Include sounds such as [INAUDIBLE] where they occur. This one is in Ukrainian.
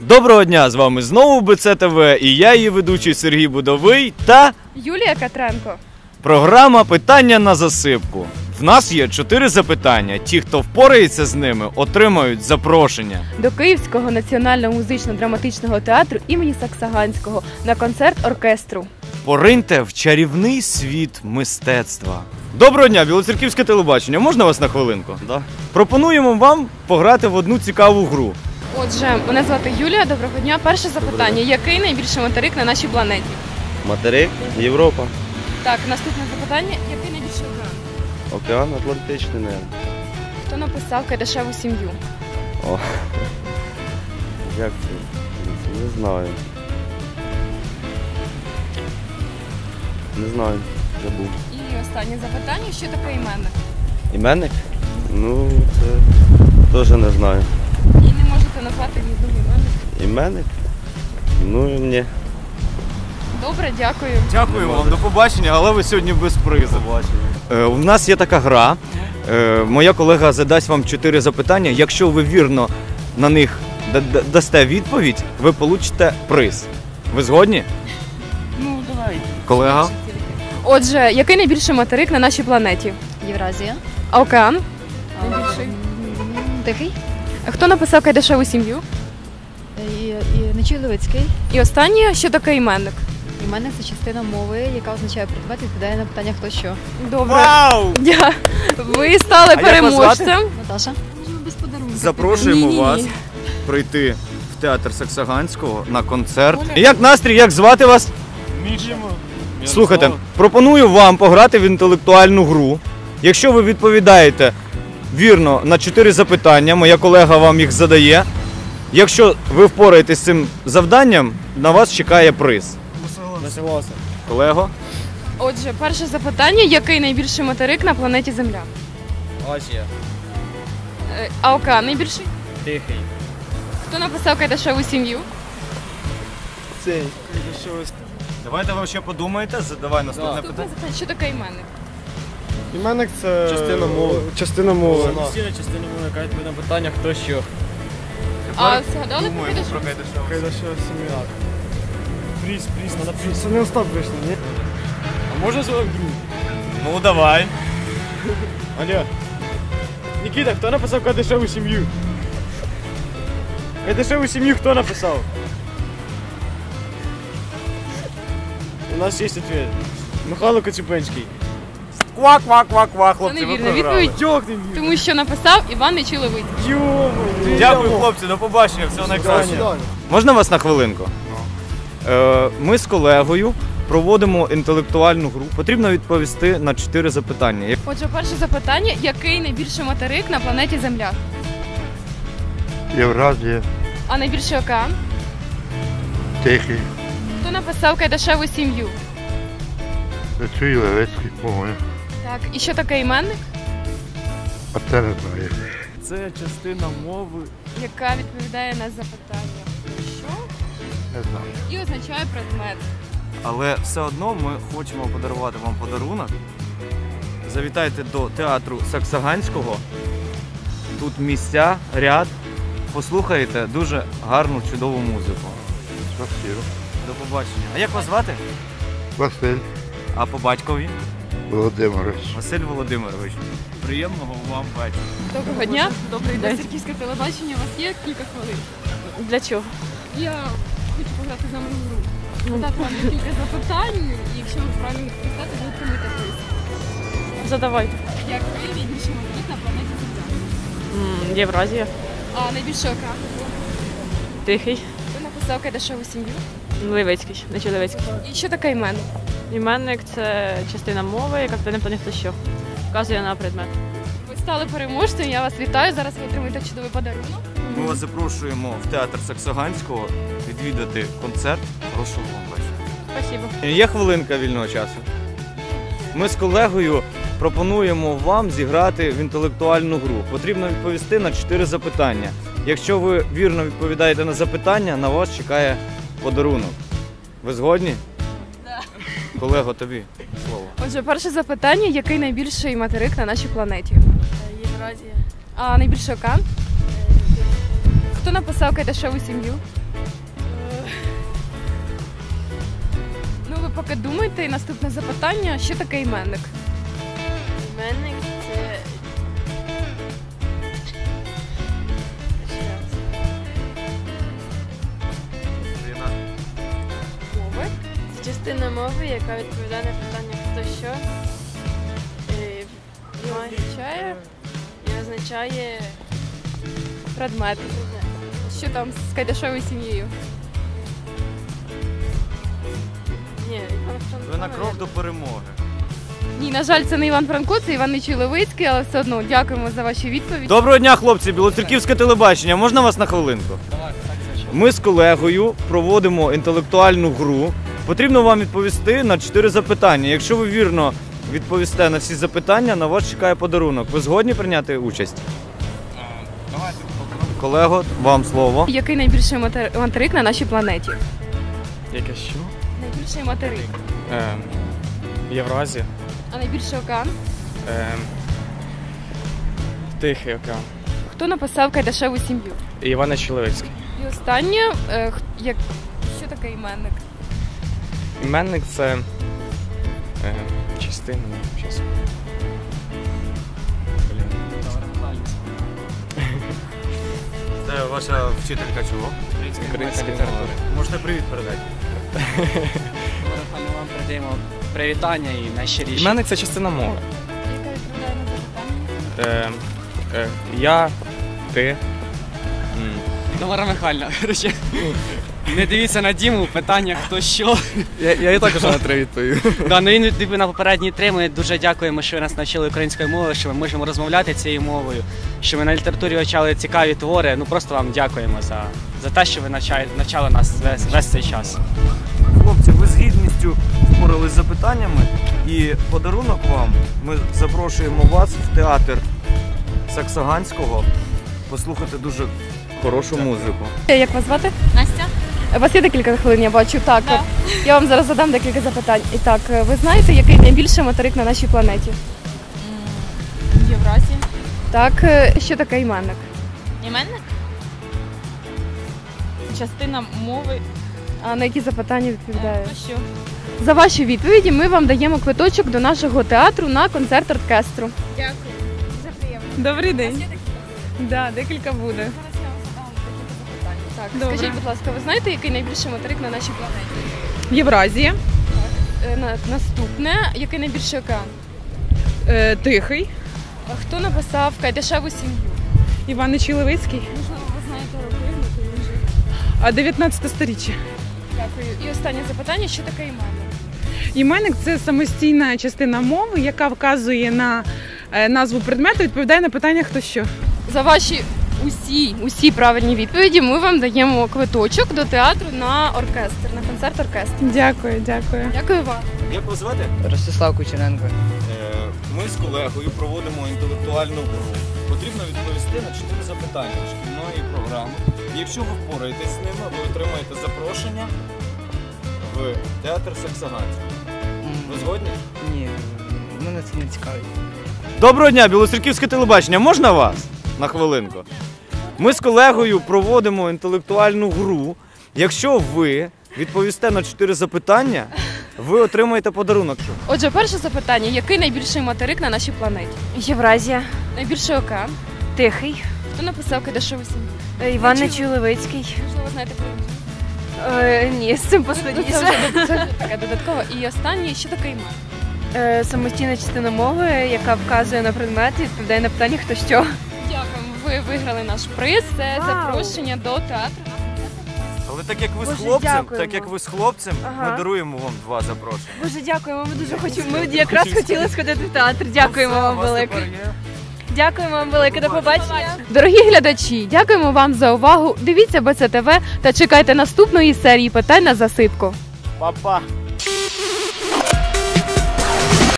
Доброго дня! З вами знову БЦТВ і я, її ведучий Сергій Будовий та Юлія Катренко. програма Питання на засипку. В нас є чотири запитання. Ті, хто впорається з ними, отримають запрошення. До Київського національного музично-драматичного театру імені Саксаганського на концерт оркестру. Пориньте в чарівний світ мистецтва. Доброго дня, Білоцерківське телебачення. Можна вас на хвилинку? Да. Пропонуємо вам пограти в одну цікаву гру. Отже, мене звати Юлія. Доброго дня. Перше запитання: який найбільший материк на нашій планеті? Материк, Європа, Так, наступне запитання: який найбільший океан? океан Атлантичний, не. Хто написав Кайдашеву сім'ю? О. [LAUGHS] Як це? Не знаю. Не знаю, забув. І останнє запитання: що таке іменник? Іменник? Ну, це теж не знаю. І назвати ні одного іменника. Іменник? Ну, ні. Добре, дякую. Дякую вам, до побачення, але ви сьогодні без призу. Е, у нас є така гра. Е, моя колега задасть вам чотири запитання. Якщо ви вірно на них да- да- дасте відповідь, ви получите приз. Ви згодні? Ну, давай. Колега? Отже, який найбільший материк на нашій планеті? Євразія. А океан? Найбільший. Тихий. Хто написав Кайдашеву сім'ю? І, і Нечуй Левицький. І останнє, що таке іменник? Іменник це частина мови, яка означає предмет, відповідає на питання хто що. Добре. Вау! Дя. Ви стали А як вас переможцем. Наташа. Запрошуємо Ні-ні-ні. вас прийти в театр Саксаганського на концерт. Як настрій, як звати вас? Слухайте, пропоную вам пограти в інтелектуальну гру. Якщо ви відповідаєте вірно на чотири запитання, моя колега вам їх задає. Якщо ви впораєтесь з цим завданням, на вас чекає приз. Колего? Отже, перше запитання: який найбільший материк на планеті Земля? Азія. Е, А океан найбільший? Тихий. Хто написав Кайдашеву сім'ю? Цей. Давайте ви ще подумаєте, задавай наступне Наступне запитання, що таке іменник? Іменник це Частина мови. Частина мови. Частина частина мови, яка відповідь на питання, хто що. А згадали про Думаємо про Кайдашеву? Кайдашеву. Кайдашева сім'я. Пріс, пріс, надо пріс. Це не Остап вийшло, ні? А можна звук друг? Ну давай. Алло. Нікіта, хто написав Кадишеву сім'ю? Кадишеву сім'ю хто написав? У нас є відповідь. Михайло Коцюбинський. Ква, ква, ква, ква, Це хлопці, ви невірна програли. відповідь, тому що написав Іван Нечиловий. Дякую, хлопці, до побачення, всього найкращого. Можна вас на хвилинку? Е, Ми з колегою проводимо інтелектуальну гру. Потрібно відповісти на чотири запитання. Отже, перше запитання: який найбільший материк на планеті Земля? Євразія, А найбільший океан? Тихий, Хто написав Кайдашеву сім'ю? Нечуй Левицький, по-моєму. Так, і що таке іменник? А це не знаю. Це частина мови. Яка відповідає на запитання що Не знаю. і означає предмет. Але все одно ми хочемо подарувати вам подарунок. Завітайте до театру Саксаганського. Тут місця, ряд. Послухайте дуже гарну, чудову музику. Спасибо. До побачення. А як вас звати? Василь А по батькові? Володимирович. Василь Володимирович. Приємного вам вечора. Доброго дня. Добрий день. Сергійське телебачення. У вас є кілька хвилин? Для чого? Я хочу пограти з нами в гру. Задати вам кілька запитань, і якщо ви правильно відповісtate, ви отримаєте приз. Задавайте. Який найбільший материк на планеті Земля? Євразія. А найбільший океан? Тихий. Хто написав Кайдашеву сім'ю? Левицький. Нечуй Левицький. І що таке іменник? Іменник це частина мови, яка на питання хто що. Вказує на предмет. Ви стали переможцем, я вас вітаю. Зараз ви отримаєте чудовий подарунок. Ми вас запрошуємо в театр Саксаганського відвідати концерт. Хорошого вам вечора. Спасибо. Є хвилинка вільного часу. Ми з колегою пропонуємо вам зіграти в інтелектуальну гру. Потрібно відповісти на чотири запитання. Якщо ви вірно відповідаєте на запитання, на вас чекає подарунок. Ви згодні? Так. Колего, тобі слово. Отже, перше запитання: який найбільший материк на нашій планеті? Е, Євразія. А найбільший океан? Хто написав Кайдашеву сім'ю? Е. Ну, ви поки думайте, і наступне запитання: що таке іменник? Іменник. Мови, яка відповідає на питання хто що. Е, І означає. І означає. Предмет. Що там з Кайдашовою сім'єю? Ні, Іван Франко. Ви на крок до перемоги. Ні, на жаль, це не Іван Франко, це Іван Нечуй-Левицький, але все одно дякуємо за ваші відповіді. Доброго дня, хлопці, Білоцерківське телебачення. Можна вас на хвилинку? Ми з колегою проводимо інтелектуальну гру. Потрібно вам відповісти на чотири запитання. Якщо ви вірно відповісте на всі запитання, на вас чекає подарунок. Ви згодні прийняти участь? Колего, вам слово. Який найбільший матер- материк на нашій планеті? Яке що? Найбільший материк. Ем, Євразія. А найбільший океан? Ем, Тихий океан. Хто написав Кайдашеву сім'ю? Івана Чоловицький. І останнє, е, х- як... що таке іменник? Іменник це ем, частина. ну, щас. Це ваша вчителька чого? Українська література. Можете привіт передати. Ми вам передаємо привітання і найщиріші. Іменник це частина мови. Ем, е, я, ти. м, Тамара Михайлівна, коротше, не дивіться на Діму в питаннях хто що. Я, я і також на три відповів. Да, ну і ніби на попередній три ми дуже дякуємо, що ви нас навчили українською мовою, що ми можемо розмовляти цією мовою, що ми на літературі вивчали цікаві твори. Ну просто вам дякуємо за, за те, що ви навчали, навчали нас весь, весь цей час. Хлопці, ви з гідністю впорались з запитаннями і подарунок вам. Ми запрошуємо вас в театр Саксаганського послухати дуже хорошу музику. Як вас звати? Настя? У вас є декілька хвилин, я бачу. Так, я вам зараз задам декілька запитань. І так, е, ви знаєте, який найбільший материк на нашій планеті? Євразія. Так, е, що таке іменник? Іменник? Частина мови. А на які запитання відповідає? Хто що? За ваші відповіді ми вам даємо квиточок до нашого театру на концерт оркестру. Дякую. Дуже приємно. Добрий день. Да, декілька буде. Так, Добре. скажіть, будь ласка, ви знаєте, який найбільший материк на нашій планеті? Євразія, Е, на- Наступне, який найбільший океан? е, Тихий, А Хто написав Кайдашеву сім'ю? Іван Нечиловицький, Можливо, ви знаєте роки, то він же. а 19 сторіччя. Дякую. І останнє запитання, що таке іменник? Іменник це самостійна частина мови, яка вказує на е, назву предмету, відповідає на питання хто що. За ваші усі, усі правильні відповіді ми вам даємо квиточок до театру на оркестр, на концерт оркестру. Дякую, дякую. Дякую вам. Як вас звати? Ростислав Кучеренко. Е, Ми з колегою проводимо інтелектуальну гру. Потрібно відповісти на чотири запитання шкільної програми. Якщо ви впораєтесь з ними, ви отримаєте запрошення в театр Саксаганський. Ви згодні? Ні, мене це не цікавить. Доброго дня, Білоцерківське телебачення. Можна вас на хвилинку? Ми з колегою проводимо інтелектуальну гру. Якщо ви відповісте на чотири запитання, ви отримаєте подарунок. Отже, перше запитання: який найбільший материк на нашій планеті? Євразія. Найбільший океан? Тихий. Хто написав Кайдашеву сім'ю? Іван Нечуй- Можливо, знаєте про? Е, ні, з цим Ну, Це вже, це вже таке додатково. І останнє, що таке іменник? Е, самостійна частина мови, яка вказує на предмет і відповідає на питання хто що. Ви виграли наш приз. Це Вау. запрошення до театру. Але так як ви з хлопцем, дякуємо. так як ви з хлопцем, Ага. ми даруємо вам два запрошення. Дуже дякуємо. Ми дуже хочемо. Ми якраз хотіли сходити в театр. Дякуємо Все, вам вас велике. тепер є. Дякуємо вам велике. До побачення. Дорогі глядачі, дякуємо вам за увагу. Дивіться БЦТВ та чекайте наступної серії питань на засипку. Па-па.